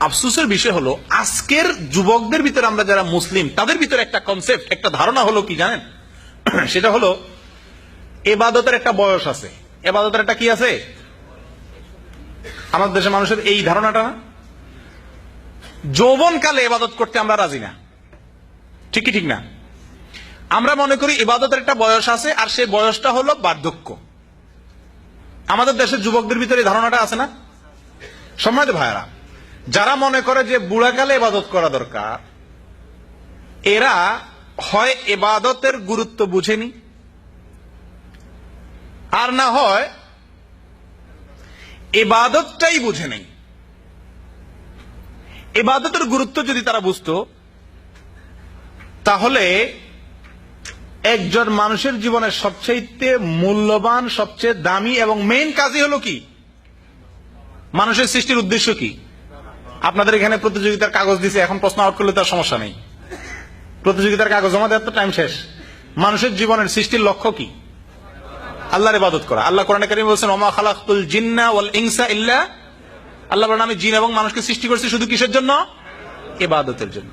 আফসোসের বিষয় হলো, আজকের যুবকদের ভিতরে আমরা যারা মুসলিম, তাদের ভিতরে একটা কনসেপ্ট একটা ধারণা হলো কি জানেন? সেটা হলো, এবাদতের একটা বয়স আছে। এবাদতের একটা কি আছে? আমাদের দেশের মানুষের এই ধারণাটা না? যৌবনকালে এবাদত করতে আমরা রাজি না। ঠিক কি ঠিক না? আমরা মনে করি ইবাদতের একটা বয়স আছে, আর সেই বয়সটা হলো বার্ধক্য। আমাদের দেশের যুবকদের ভিতরে ধারণাটা আছে না? সম্মানিত ভাইয়ারা যারা মনে করে যে বুড়াকালে ইবাদত করা দরকার, এরা হয় এবাদতের গুরুত্ব বুঝেনি। আর না হয় এবাদতটাই বুঝে নেই। এবাদতের গুরুত্ব যদি তারা বুঝতো, তাহলে একজন মানুষের জীবনের সবচেয়ে মূল্যবান, সবচেয়ে দামি এবং মেইন কাজই হলো কি? মানুষের সৃষ্টির উদ্দেশ্য কি? আপনাদের এখানে প্রতিযোগিতার কাগজ দিছে, এখন প্রশ্ন আউট করলে তার সমস্যা নেই। প্রতিযোগিতার কাগজ জমা দেওয়ার তো টাইম শেষ। মানুষের জীবনের সৃষ্টির লক্ষ্য কি? আল্লাহর ইবাদত করা। আল্লাহ কোরআন কারিম বলছেন, ওমা খালাকুল জিন্না ওয়াল ইনসা ইল্লা আল্লাহ বলেন, আমি জিন এবং মানুষকে সৃষ্টি করছি শুধু কিসের জন্য? ইবাদতের জন্য।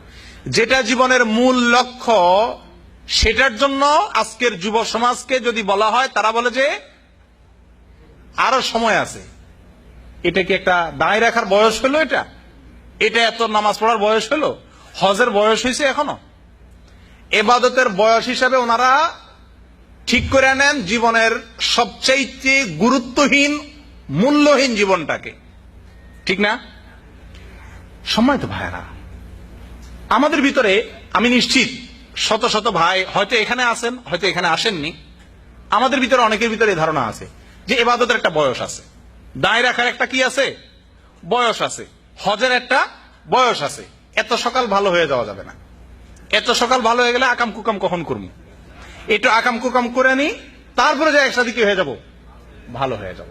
যেটা জীবনের মূল লক্ষ্য, সেটার জন্য আজকের যুব সমাজকে যদি বলা হয়, তারা বলে যে, আরও সময় আছে। এটা কি একটা দায় রাখার বয়স হলো এটা? এটা এত নামাজ পড়ার বয়স হলো? হজের বয়স হয়েছে এখনও? এবাদতের বয়স হিসাবে ওনারা ঠিক করে নেন জীবনের সবচাইতে গুরুত্বহীন, মূল্যহীন জীবনটাকে। ঠিক না? সময় তো ভাইরা আমাদের ভিতরে আমি নিশ্চিত শত শত ভাই হয়তো এখানে আসেন হয়তো এখানে আসেননি। আমাদের ভিতরে অনেকের ভিতরে ধারণা আছে যে এবাদতের একটা বয়স আছে। দায় রাখার একটা কি আছে? বয়স আছে। হজের একটা বয়স আছে। এত সকাল ভালো হয়ে যাওয়া যাবে না। এত সকাল ভালো হয়ে গেলে আকাম কুকাম কখন করব একটু আকাম কুকাম করে নি, তারপরে যে একসাথে কি হয়ে যাব? ভালো হয়ে যাব।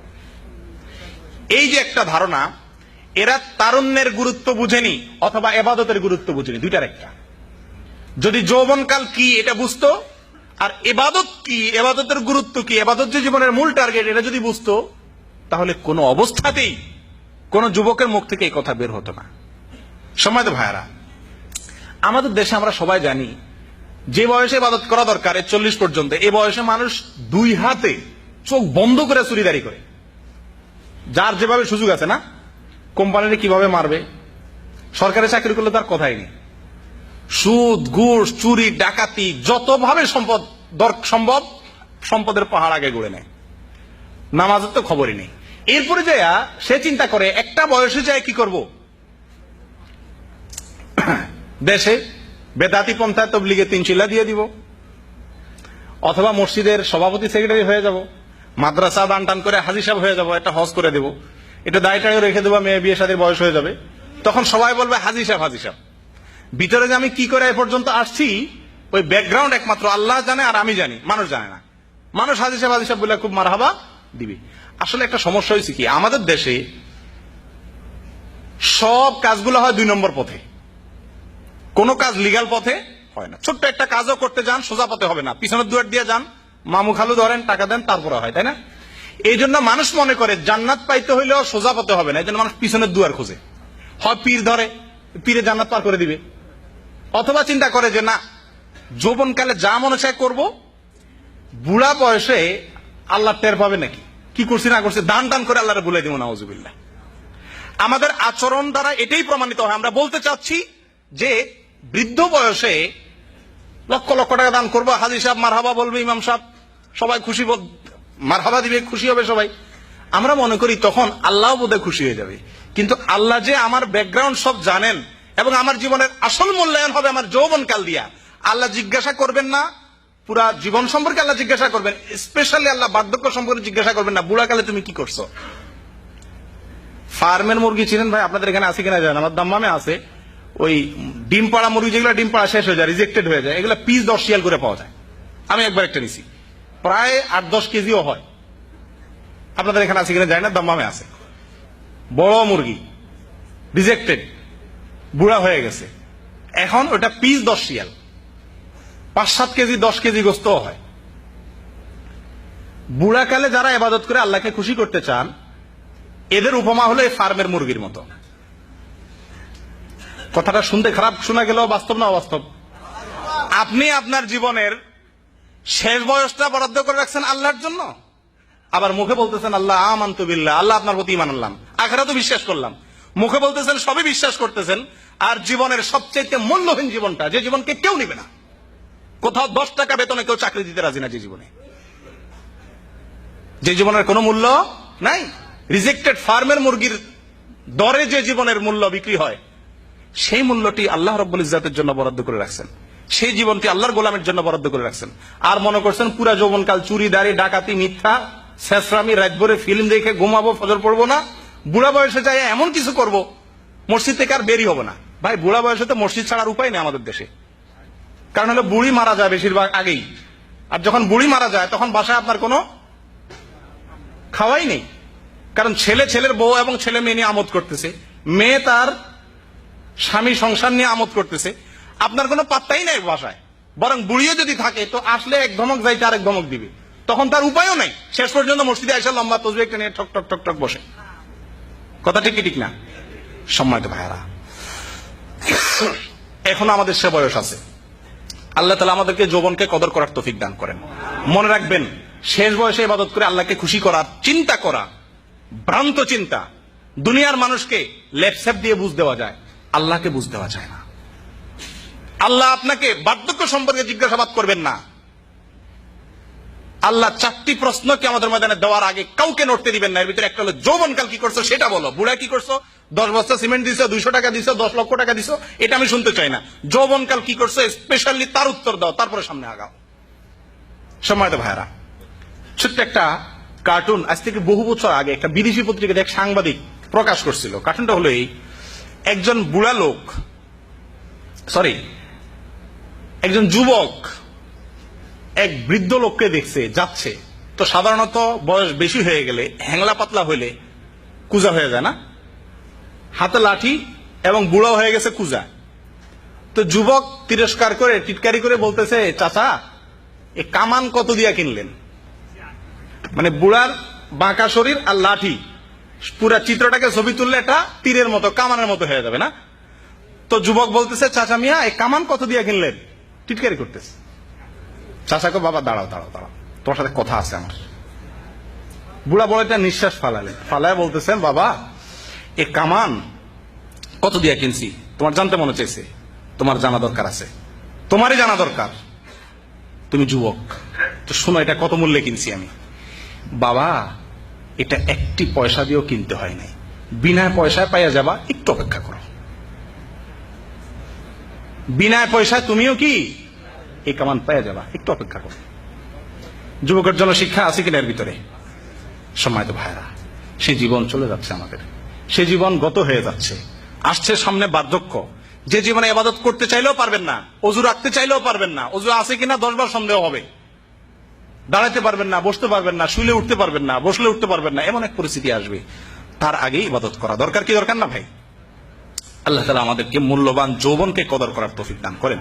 এই যে একটা ধারণা, এরা তারুণ্যের গুরুত্ব বুঝেনি অথবা এবাদতের গুরুত্ব বুঝেনি, দুইটার একটা। যদি যৌবনকাল কি এটা বুঝতো, আর এবাদত কি, এবাদতের গুরুত্ব কি, এবাদত যে জীবনের মূল টার্গেট এটা যদি বুঝতো, তাহলে কোনো অবস্থাতেই কোন যুবকের মুখ থেকে এই কথা বের হতো না। সময় তো ভাইয়ারা, আমাদের দেশে আমরা সবাই জানি, যে বয়সে ইবাদত করা দরকার চল্লিশ পর্যন্ত এই বয়সে মানুষ দুই হাতে চোখ বন্ধ করে চুরিদারি করে। যার যেভাবে সুযোগ আছে না কোম্পানির কীভাবে মারবে? সরকারি চাকরি করলে তার কথাই নেই। সুদ, ঘুষ, চুরি, ডাকাতি, যতভাবে সম্পদ সম্ভব সম্পদের পাহাড় আগে গড়ে নেয়। নামাজের তো খবরই নেই। এরপরে যাইয়া সে চিন্তা করে, একটা বয়সে যায় কি করব? দেশে বেদাতি পন্থায় তবলিগে তিন চিল্লা দিয়ে দিব। অথবা মসজিদের সভাপতি সেক্রেটারি হয়ে যাব। মাদ্রাসা দান টান করে হাজি সাহেব হয়ে যাব, একটা হজ করে দেব। এটা দায়টাকে রেখে দেবো, মেয়ে বিয়ে সাথে বয়স হয়ে যাবে। তখন সবাই বলবে হাজি সাহেব হাজি সাহেব। ভিতরে যে আমি কি করে এ পর্যন্ত আসছি, ওই ব্যাকগ্রাউন্ড একমাত্র আল্লাহ জানে আর আমি জানি। মানুষ জানে না। মানুষ হাজি সাহেব হাজি সাহেব বলে খুব মারহাবা দিবি। আসলে একটা সমস্যা হয়েছে কি? আমাদের দেশে সব কাজগুলো হয় দুই নম্বর পথে। কোনো কাজ লিগাল পথে হয় না। ছোট্ট একটা কাজও করতে যান, সোজা পথে হবে না। পিছনের দুয়ার দিয়ে যান, মামু খালু ধরেন, টাকা দেন, তারপরে হয়, তাই না? এই জন্য মানুষ মনে করে জান্নাত পাইতে হইলেও সোজা পথে হবে না। এই জন্য মানুষ পিছনের দুয়ার খোঁজে। হয় পীর ধরে, পীরে জান্নাত পার করে দিবে। অথবা চিন্তা করে যে, না, যৌবনকালে যা মনে চায় করব, বুড়া বয়সে আল্লাহ টের পাবে নাকি? কি করছি, না করছি, দান দান করে আল্লাহরে বলে দিব, নাউজুবিল্লাহ। আমাদের আচরণ দ্বারা এটাই প্রমাণিত হয়। আমরা বলতে চাচ্ছি যে, বৃদ্ধ বয়সে লক্ষ লক্ষ টাকা দান করব। হাজি সাহেব, মারহাবা বলবে, ইমাম সাহেব, সবাই খুশি মারহাবা দিবে, খুশি হবে সবাই। আমরা মনে করি তখন আল্লাহ বোধহয় খুশি হয়ে যাবে। কিন্তু আল্লাহ যে আমার ব্যাকগ্রাউন্ড সব জানেন এবং আমার জীবনের আসল মূল্যায়ন হবে আমার যৌবন কাল দিয়া। আল্লাহ জিজ্ঞাসা করবেন না পুরা জীবন সম্পর্কে আল্লাহ জিজ্ঞাসা করবেন স্পেশালি আল্লাহ বার্ধক্য সম্পর্কে জিজ্ঞাসা করবেন না, বুড়াকালে তুমি কি করছ? ফার্মের মুরগি ছিলেন ভাই, আপনাদের এখানে আছে কিনা জানেন? আমার দাম্মামে আছে, ওই ডিম পাড়া মুরগি যেগুলো ডিম পাড়া শেষ হয়ে যায় রিজেক্টেড হয়ে যায়, এগুলো পিস দশ শিয়াল করে পাওয়া যায়। আমি একবার একটা নিছি। প্রায় আট দশ কেজিও হয়। আপনাদের এখানে আছে কিনা জানি না, দাম্মামে আছে। বড় মুরগি রিজেক্টেড বুড়া হয়ে গেছে। এখন ওটা পিস দশ শিয়াল। পাঁচ সাত কেজি, দশ কেজি গোস্ত হয়। বুড়াকালে যারা এবাদত করে আল্লাহকে খুশি করতে চান, এদের উপমা হলো এই ফার্মের মুরগির মতো। কথাটা শুনতে খারাপ শোনা গেলেও বাস্তব না অবাস্তব? আপনি আপনার জীবনের শেষ বয়সটা বরাদ্দ করে রাখছেন আল্লাহর জন্য? আবার মুখে বলতেছেন, আল্লাহ, আমান্তু বিল্লাহ, আল্লাহ আপনার প্রতি ইমান আনলাম। আখেরা তো বিশ্বাস করলাম। মুখে বলতেছেন, সবই বিশ্বাস করতেছেন। আর জীবনের সবচেয়ে মূল্যহীন জীবনটা, যে জীবনকে কেউ নিবে না। কোথাও দশ টাকা বেতনে কেউ চাকরি দিতে রাজি না যে জীবনে। যে জীবনের কোনো মূল্য নাই। রিজেক্টেড ফার্মের মুরগির দরে যে জীবনের মূল্য বিক্রি হয়, সেই মূল্যটি আল্লাহ রব্বুল ইজাতের জন্য বরাদ্দ করে রাখছেন। সেই জীবনটি আল্লাহর গোলামের জন্য বরাদ্দ করে রাখছেন। আর মনে করছেন পুরা যৌবনকাল চুরি দাড়ি ডাকাতি, মিথ্যা, শেষরামি, রাতভরে ফিল্ম দেখে ঘুমাবো, ফজর পড়ব না। বুড়া বয়সে যাই এমন কিছু করব, মসজিদ থেকে আর বেরি হব না। ভাই, বুড়া বয়সে তো মসজিদ ছাড়ার উপায় নেই আমাদের দেশে। কারণ হলো বুড়ি মারা যায় বেশিরভাগ আগেই। আর যখন বুড়ি মারা যায়, তখন বাসায় আপনার কোনো খাওয়াই নেই। কারণ ছেলে ছেলের বউ এবং ছেলে মেয়ে নিয়ে আমোদ করতেছে। মেয়ে তার স্বামী সংসার নিয়ে আমোদ করতেছে। আপনার কোনো পাত্তাই নাই বাসায়। বরং বুড়িও যদি থাকে, তো আসলে এক ধমক যাইতে আরেক ধমক দিবে। তখন তার উপায়ও নাই। শেষ পর্যন্ত মসজিদে এসে লম্বা তসবি একটা নিয়ে ঠক ঠক ঠক ঠক বসে। কথা ঠিক ঠিক না? সম্মানিত ভাইয়ারা, এখন আমাদের সে বয়স আছে। আল্লাহ তালা আমাদেরকে যৌবনকে কদর করার তফিক দান করেন। মনে রাখবেন, শেষ বয়সে ইবাদত করে আল্লাহকে খুশি করার চিন্তা করা ভ্রান্ত চিন্তা। দুনিয়ার মানুষকে লেপসেপ দিয়ে বুঝ দেওয়া যায়, আল্লাহকে বুঝ দেওয়া যায় না। আল্লাহ আপনাকে বার্ধক্য সম্পর্কে জিজ্ঞাসাবাদ করবেন না। আল্লাহ চারটি প্রশ্নকে আমাদের ময়দানে দেওয়ার আগে কাউকে নড়তে দিবেন না। এর ভিতরে একটা হলো যৌবনকাল কি করছ সেটা বলো। বুড়া কি করছ? দশ বস্তা সিমেন্ট দিছো, দুইশো টাকা দিছো, দশ লক্ষ টাকা দিছো, এটা আমি শুনতে চাই না। যৌবনকাল কি করছ? স্পেশালি তার উত্তর দাও, তারপরে সামনে আগাও। সময় তো ভাইরা ছোট্ট একটা কার্টুন আজ থেকে বহু বছর আগে একটা বিদেশি পত্রিকাতে এক সাংবাদিক প্রকাশ করছিল। কার্টুনটা হলো এই, একজন বুড়া লোক সরি একজন যুবক এক বৃদ্ধ লোককে দেখছে, যাচ্ছে। তো সাধারণত বয়স বেশি হয়ে গেলে, হ্যাংলা পাতলা হইলে কুজা হয়ে যায় না? হাতে লাঠি এবং বুড়ো হয়ে গেছে কুজা। তো যুবক তিরস্কার করে, টিটকারি করে বলতেছে, চাচা, এ কামান কত দিয়া কিনলেন? মানে বুড়ার বাঁকা শরীর আর লাঠি। পুরা চিত্রটাকে ছবি তুললে এটা তীরের মতো, কামানের মতো হয়ে যাবে না? তো যুবক বলতেছে, চাচা মিয়া এই কামান কত দিয়া কিনলেন? টিটকারি করতেছে। চাচাকে, বাবা, দাঁড়াও দাঁড়াও দাঁড়াও। তোমার সাথে কথা আছে আমার। বুড়া বড় একটা নিঃশ্বাস ফালালেন ফালায় বলতেছেন, বাবা, এ কামান কত দিয়া কিনছি? তোমার জানতে মনে চাইছে। তোমার জানা দরকার আছে। তোমারই জানা দরকার। তুমি যুবক, তো শোনো, এটা কত মূল্যে কিনছি আমি? বাবা, এটা একটি পয়সা দিয়েও কিনতে হয় নাই। বিনা পয়সায় পাইয়া যাবা, একটু অপেক্ষা করো। বিনা পয়সায় তুমিও কি? এই কামান পাইয়া যাবা, একটু অপেক্ষা করো। যুবকের জন্য শিক্ষা আছে কিনা এর ভিতরে? সময় তো ভাইরা সে জীবন চলে যাচ্ছে আমাদের। সে জীবন গত হয়ে যাচ্ছে। আসছে সামনে বার্ধক্য। যে জীবনে ইবাদত করতে চাইলেও পারবেন না, অজু রাখতে চাইলেও পারবেন না, অজু আছে কিনা দশবার সন্দেহ হবে। দাঁড়াতে পারবেন না, বসতে পারবেন না, শুলে উঠতে পারবেন না, বসলে উঠতে পারবেন না, এমন এক পরিস্থিতি আসবে। তার আগেই ইবাদত করা দরকার কি দরকার না ভাই? আল্লাহ তালা আমাদেরকে মূল্যবান যৌবনকে কদর করার তফিক দান করেন।